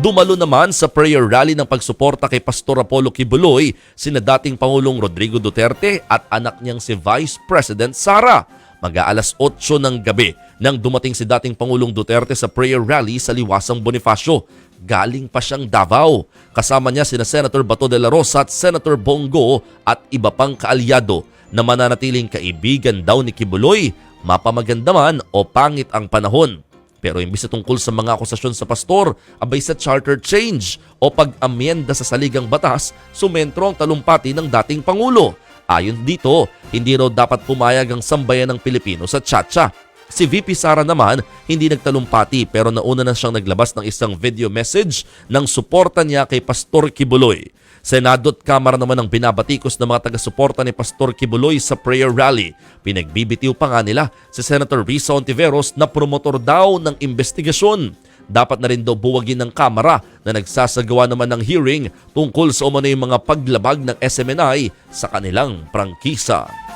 Dumalo naman sa prayer rally ng pagsuporta kay Pastor Apollo Kibuloy sina dating Pangulong Rodrigo Duterte at anak niyang si Vice President Sara. Mag-aalas 8 ng gabi nang dumating si dating Pangulong Duterte sa prayer rally sa Liwasang Bonifacio. Galing pa siyang Davao. Kasama niya sina Senator Bato de la Rosa at Senator Bongo at iba pang kaalyado na mananatiling kaibigan daw ni Kibuloy, mapamaganda man o pangit ang panahon. Pero imbis na tungkol sa mga akusasyon sa pastor, abay sa charter change o pag-amyenda sa saligang batas, sumentro ang talumpati ng dating Pangulo. Ayon dito, hindi raw dapat pumayag ang sambayan ng Pilipino sa Chacha. Si VP Sara naman hindi nagtalumpati pero nauna na siyang naglabas ng isang video message ng suporta niya kay Pastor Kibuloy. Senado at Kamara naman ang binabatikos ng mga taga-suporta ni Pastor Kibuloy sa prayer rally. Pinagbibitiw pa nga nila si Senator Risa Ontiveros na promotor daw ng investigasyon. Dapat na rin daw buwagin ng Kamara na nagsasagawa naman ng hearing tungkol sa umano'y mga paglabag ng SMNI sa kanilang prangkisa.